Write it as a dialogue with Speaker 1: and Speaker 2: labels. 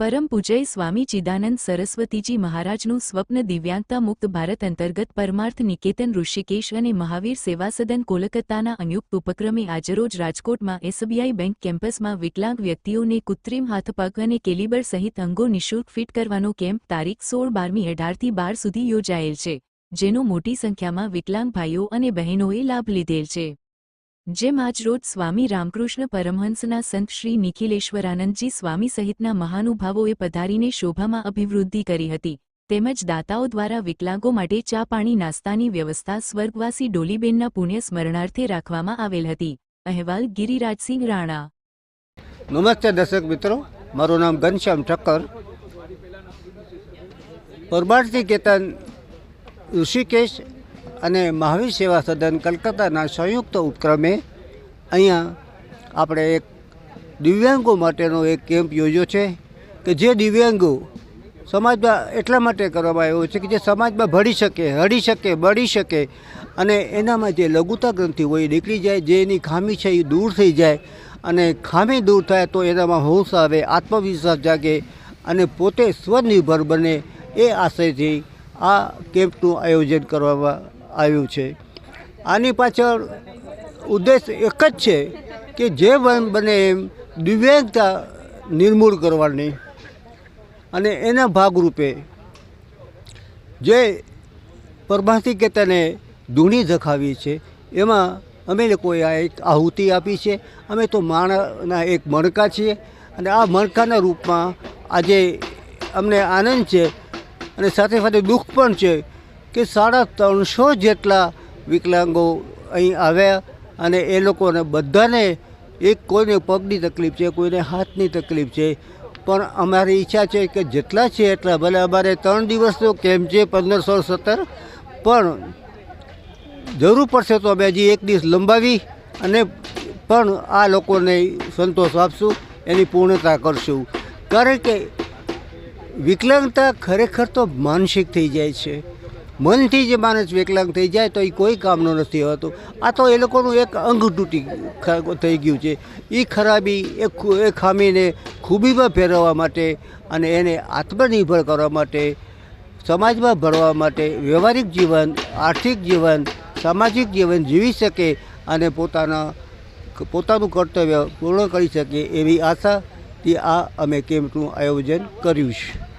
Speaker 1: પરમ પૂજય સ્વામી ચિદાનંદ સરસ્વતીજી મહારાજનું સ્વપ્ન દિવ્યાંગતા મુક્ત ભારત અંતર્ગત પરમાર્થ નિકેતન ઋષિકેશ અને મહાવીર સેવા સદન કોલકાતાના સંયુક્ત ઉપક્રમે આજરોજ રાજકોટમાં એસબીઆઈ બેંક કેમ્પસમાં વિકલાંગ વ્યક્તિઓને કૃત્રિમ હાથપગ અને કેલિબર સહિત અંગો નિઃશુલ્ક ફિટ કરવાનો કેમ્પ તારીખ સોળ બારમી અઢારથી બાર સુધી યોજાયેલ છે, જેનો મોટી સંખ્યામાં વિકલાંગ ભાઈઓ અને બહેનોએ લાભ લીધેલ છે. જેમ આજરોજ સ્વામી રામકૃષ્ણ પરમહંસના સંત શ્રી નિખિલેશ્વરાનંદજી સ્વામી સહિતના મહાનુભાવોએ પધારીને શોભામાં અભિવૃદ્ધિ કરી હતી, તેમજ દાતાઓ દ્વારા વિકલાંગો માટે ચા પાણી નાસ્તાની વ્યવસ્થા સ્વર્ગવાસી ડોલીબેનના પુણ્ય સ્મરણાર્થે રાખવામાં આવેલ હતી. અહેવાલ ગિરિરાજસિંહ રાણા.
Speaker 2: નમસ્તે દર્શક મિત્રો, મારું નામ ઘનશ્યામ ઠક્કર. પરમાર્થી કેતન ઋષિકેશ અને મહાવીર સેવા સદન કલકત્તાના સંયુક્ત ઉપક્રમે અહીંયા આપણે એક દિવ્યાંગો માટેનો એક કેમ્પ યોજ્યો છે કે જે દિવ્યાંગો સમાજમાં એટલા માટે કરવામાં આવ્યો છે કે જે સમાજમાં ભળી શકે, હળી શકે, બળી શકે અને એનામાં જે લઘુતા ગ્રંથિ હોય નીકળી જાય, જે એની ખામી છે એ દૂર થઈ જાય અને ખામી દૂર થાય તો એનામાં હોશ આવે, આત્મવિશ્વાસ જાગે અને પોતે સ્વનિર્ભર બને એ આશયથી આ કેમ્પનું આયોજન કરવામાં આવ્યું છે. આની પાછળ ઉદ્દેશ એક જ છે કે જે બને એમ દિવ્યાંગતા નિર્મૂળ કરવાની અને એના ભાગરૂપે જે પરમાર્થી કેતને ધૂણી ધખાવી છે, એમાં અમે લોકોએ આ એક આહુતિ આપી છે. અમે તો માણના એક મણકા છીએ અને આ મણકાના રૂપમાં આજે અમને આનંદ છે અને સાથે સાથે દુઃખ પણ છે કે સાડા ત્રણસો જેટલા વિકલાંગો અહીં આવ્યા અને એ લોકોને બધાને એક કોઈને પગની તકલીફ છે, કોઈને હાથની તકલીફ છે. પણ અમારી ઈચ્છા છે કે જેટલા છે એટલા, ભલે અમારે ત્રણ દિવસનો કેમ્પ છે પંદર સોળ સત્તર, પણ જરૂર પડશે તો અમે હજી એક દિવસ લંબાવી અને પણ આ લોકોને સંતોષ આપશું, એની પૂર્ણતા કરશું. કારણ કે વિકલાંગતા ખરેખર તો માનસિક થઈ જાય છે. મનથી જે માણસ વિકલાંગ થઈ જાય તો એ કોઈ કામનો નથી હોતો. આ તો એ લોકોનું એક અંગ તૂટી થઈ ગયું છે. એ ખરાબી, એ ખામીને ખૂબીમાં ફેરવવા માટે અને એને આત્મનિર્ભર કરવા માટે, સમાજમાં ભળવા માટે વ્યવહારિક જીવન, આર્થિક જીવન, સામાજિક જીવન જીવી શકે અને પોતાના, પોતાનું કર્તવ્ય પૂર્ણ કરી શકે એવી આશાથી આ અમે કેમ્પનું આયોજન કર્યું છે.